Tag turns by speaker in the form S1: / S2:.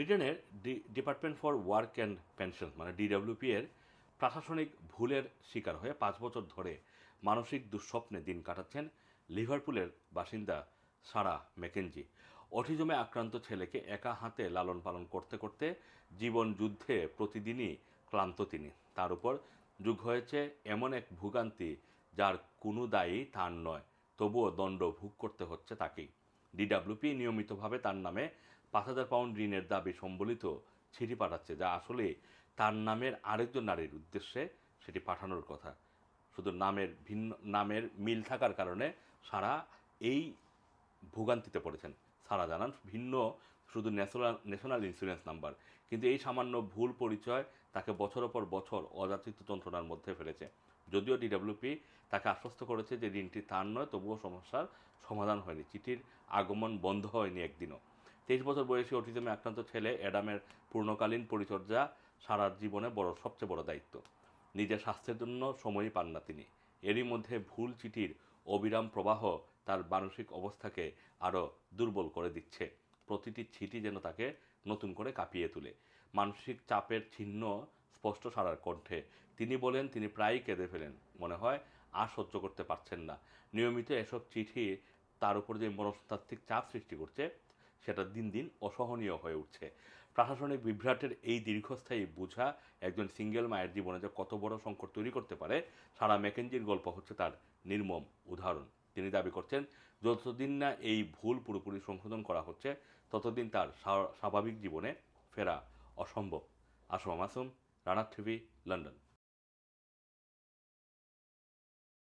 S1: ব্রিটেনের D- department for work and pension মানে DWP এর প্রশাসনিক ভুলের শিকার হয়ে পাঁচ বছর ধরে মানসিক দুঃস্বপ্নে দিন কাটাচ্ছেন লিভারপুলের বাসিন্দা সারা ম্যাকেনজি। অটিজমে আক্রান্ত ছেলেকে একা হাতে লালন পালন করতে করতে জীবন যুদ্ধে প্রতিদিনই ক্লান্ত তিনি। তার উপর যুগ হয়েছে এমন এক ভোগান্তি যার কোনো দায়ী তার নয়, তবুও দণ্ড ভোগ করতে হচ্ছে তাকেই। ডিডাব্লিউপি নিয়মিতভাবে তার নামে পাঁচ হাজার পাউন্ড ঋণের দাবি সম্বলিত চিঠি পাঠাচ্ছে, যা আসলে তার নামের আরেকজন নারীর উদ্দেশ্যে সেটি পাঠানোর কথা। শুধু নামের ভিন্ন, নামের মিল থাকার কারণে সারা এই ভোগান্তিতে পড়েছেন। সারা জানান ভিন্ন শুধু ন্যাশনাল ন্যাশনাল ইন্স্যুরেন্স নাম্বার কিন্তু এই সামান্য ভুল পরিচয় তাকে বছরের পর বছর অযাচিত যন্ত্রণার মধ্যে ফেলেছে। যদিও ডিডব্লিউপি তাকে আশ্বস্ত করেছে যে ঋণটি তার নয়, তবুও সমস্যার সমাধান হয়নি। চিঠির আগমন বন্ধ হয়নি একদিনও। তেইশ বছর বয়সী অটিজমে আক্রান্ত ছেলে অ্যাডামের পূর্ণকালীন পরিচর্যা সারা জীবনে বড়, সবচেয়ে বড় দায়িত্ব। নিজের স্বাস্থ্যের জন্য সময়ই পান না তিনি। এরই মধ্যে ভুল চিঠির অবিরাম প্রবাহ তার মানসিক অবস্থাকে আরও দুর্বল করে দিচ্ছে। প্রতিটি ছিটি যেন তাকে নতুন করে কাঁপিয়ে তোলে। মানসিক চাপের ছিন্ন স্পষ্ট সারার কণ্ঠে। তিনি বলেন, তিনি প্রায়ই কেঁদে ফেলেন। মনে হয়, আর সহ্য করতে পারছেন না। নিয়মিত এসব চিঠি তার উপর যে মনস্তাত্ত্বিক চাপ সৃষ্টি করছে, সেটা দিন দিন অসহনীয় হয়ে উঠছে। প্রশাসনিক বিভ্রাটের এই দীর্ঘস্থায়ী বোঝা একজন সিঙ্গেল মায়ের জীবনে যে কত বড় সংকট তৈরি করতে পারে, সারা ম্যাকেঞ্জির গল্প হচ্ছে তার নির্মম উদাহরণ। তিনি দাবি করছেন, যতদিন না এই ভুল পুরোপুরি সংশোধন করা হচ্ছে, ততদিন তার স্বাভাবিক জীবনে ফেরা অসম্ভব। Assam Masum, Rana TV, London.